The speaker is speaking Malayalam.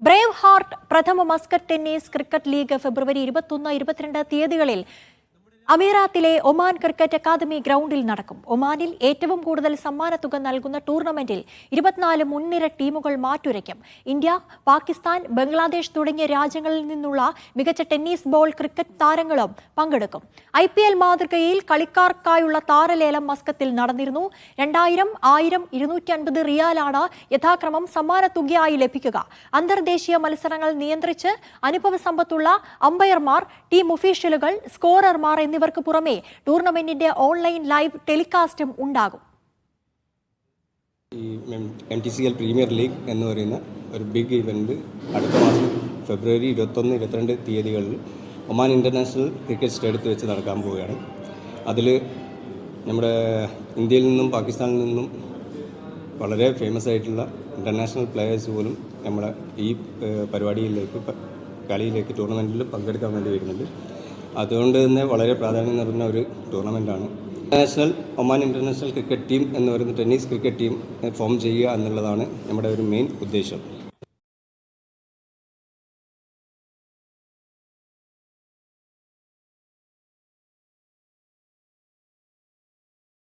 ബ്രേവ് ഹാർട്ട് പ്രഥമ Muscat tennis cricket league February ഇരുപത്തൊന്ന് ഇരുപത്തിരണ്ട് തീയതികളിൽ അമീറാത്തിലെ ഒമാൻ ക്രിക്കറ്റ് അക്കാദമി ഗ്രൗണ്ടിൽ നടക്കും. ഒമാനിൽ ഏറ്റവും കൂടുതൽ സമ്മാനത്തുക നൽകുന്ന ടൂർണമെന്റിൽ ഇരുപത്തിനാല് മുൻനിര ടീമുകൾ മാറ്റുരയ്ക്കും. ഇന്ത്യ പാകിസ്ഥാൻ ബംഗ്ലാദേശ് തുടങ്ങിയ രാജ്യങ്ങളിൽ നിന്നുള്ള മികച്ച ടെന്നീസ് ബോൾ ക്രിക്കറ്റ് താരങ്ങളും പങ്കെടുക്കും. ഐ പി എൽ മാതൃകയിൽ കളിക്കാർക്കായുള്ള താരലേലം മസ്കത്തിൽ നടന്നിരുന്നു. രണ്ടായിരം ആയിരം ഇരുന്നൂറ്റി അൻപത് റിയാലാണ് യഥാക്രമം സമ്മാനത്തുകയായി ലഭിക്കുക. അന്തർദേശീയ മത്സരങ്ങൾ നിയന്ത്രിച്ച് അനുഭവ സമ്പത്തുള്ള അമ്പയർമാർ ടീം ഒഫീഷ്യലുകൾ സ്കോറർമാർ എന്നിവർക്ക് പുറമെ ടൂർണമെന്റിന്റെ ഓൺലൈൻ ലൈവ് ടെലികാസ്റ്റും ഉണ്ടാകും. ഈ M T C L premier league എന്ന് പറയുന്ന ഒരു ബിഗ് ഇവന്റ് അടുത്ത മാസം ഫെബ്രുവരി ഇരുപത്തൊന്ന് ഇരുപത്തിരണ്ട് തീയതികളിൽ ഒമാൻ ഇന്റർനാഷണൽ ക്രിക്കറ്റ് സ്റ്റേഡിയത്തിൽ വെച്ച് നടക്കാൻ പോവുകയാണ്. അതിൽ നമ്മുടെ ഇന്ത്യയിൽ നിന്നും പാകിസ്ഥാനിൽ നിന്നും വളരെ ഫേമസ് ആയിട്ടുള്ള ഇന്റർനാഷണൽ പ്ലെയേഴ്സ് പോലും നമ്മുടെ ഈ പരിപാടിയിലേക്ക് കളിയിലേക്ക് ടൂർണമെന്റിൽ പങ്കെടുക്കാൻ വേണ്ടി വരുന്നുണ്ട്. അതുകൊണ്ട് തന്നെ വളരെ പ്രാധാന്യം നിറഞ്ഞ ഒരു ടൂർണമെന്റാണ് international Oman international cricket team എന്ന് പറയുന്ന ടെന്നീസ് ക്രിക്കറ്റ് ടീം ഫോം ചെയ്യുക എന്നുള്ളതാണ് നമ്മുടെ ഒരു മെയിൻ ഉദ്ദേശം.